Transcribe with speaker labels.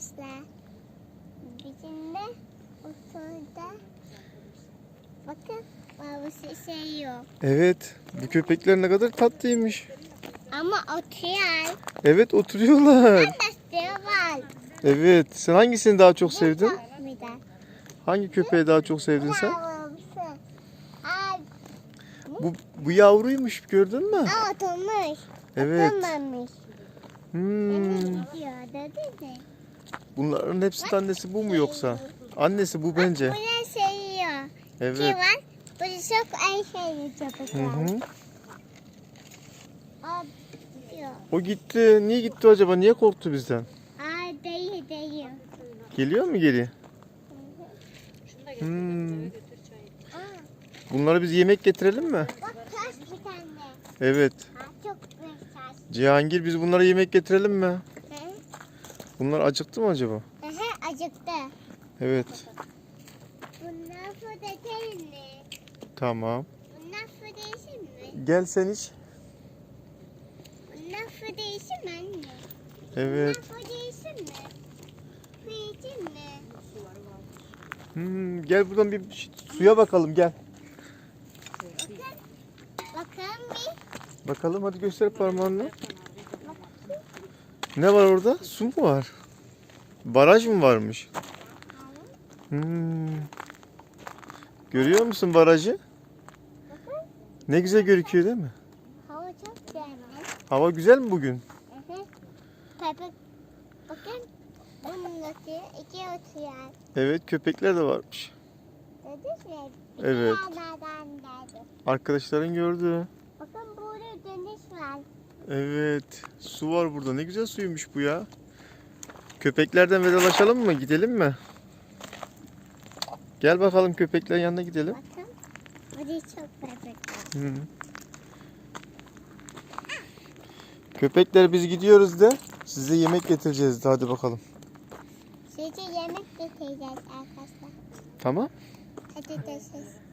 Speaker 1: arkadaşlar. Bizim de okulda bakın babası şey yok.
Speaker 2: Evet. Bu köpekler ne kadar tatlıymış.
Speaker 1: Ama oturuyor.
Speaker 2: Evet oturuyorlar.
Speaker 1: Var.
Speaker 2: Evet. Sen hangisini daha çok sevdin? Hangi köpeği daha çok sevdin sen? Bu, bu yavruymuş gördün mü?
Speaker 1: oturmuş.
Speaker 2: Evet.
Speaker 1: Oturmamış.
Speaker 2: Hmm.
Speaker 1: Gidiyor dedi mi?
Speaker 2: Bunların hepsi annesi bu mu yoksa? Annesi bu bence.
Speaker 1: Bu ne seviyor? Ki
Speaker 2: Evet.
Speaker 1: var? Bu çok en sevdiği
Speaker 2: Hı
Speaker 1: köpekler.
Speaker 2: hı.
Speaker 1: Aa, gidiyor.
Speaker 2: O gitti. Niye gitti acaba? Niye korktu bizden?
Speaker 1: Aa, değil değil.
Speaker 2: Geliyor mu geri? Hmm. Bunlara biz yemek getirelim mi?
Speaker 1: bak taş bir tane.
Speaker 2: Evet.
Speaker 1: Aa, çok taş.
Speaker 2: Cihangir biz bunlara yemek getirelim mi? Bunlar acıktı mı acaba?
Speaker 1: Aha, acıktı.
Speaker 2: Evet.
Speaker 1: Bunlar fırda değil mi?
Speaker 2: Tamam.
Speaker 1: Bunlar fırda işin mi?
Speaker 2: Gel sen iç.
Speaker 1: Bunlar fırda işin mi anne?
Speaker 2: Evet.
Speaker 1: Bunlar fırda işin mi? Su için mi?
Speaker 2: Hmm, gel buradan bir ş- suya bakalım gel.
Speaker 1: Bakalım bir.
Speaker 2: Bakalım hadi göster parmağını. Ne var orada? Su mu var? Baraj mı varmış? Hmm. Görüyor musun barajı? Ne güzel gözüküyor değil mi?
Speaker 1: Hava çok güzel.
Speaker 2: Hava güzel mi bugün?
Speaker 1: Köpek. Bakın. Bunun oturuyor. iki oturuyor.
Speaker 2: Evet köpekler de varmış.
Speaker 1: Mi? Bir
Speaker 2: Evet.
Speaker 1: geldi.
Speaker 2: Arkadaşların gördü.
Speaker 1: Bakın burada dönüş var.
Speaker 2: Evet. Su var burada. Ne güzel suymuş bu ya. Köpeklerden vedalaşalım mı? Gidelim mi? Gel bakalım köpeklerin yanına gidelim.
Speaker 1: Bakın. Burada çok köpek var.
Speaker 2: Hı. Köpekler biz gidiyoruz de size yemek getireceğiz de hadi bakalım.
Speaker 1: Size yemek getireceğiz arkadaşlar.
Speaker 2: Tamam.
Speaker 1: Hadi görüşürüz.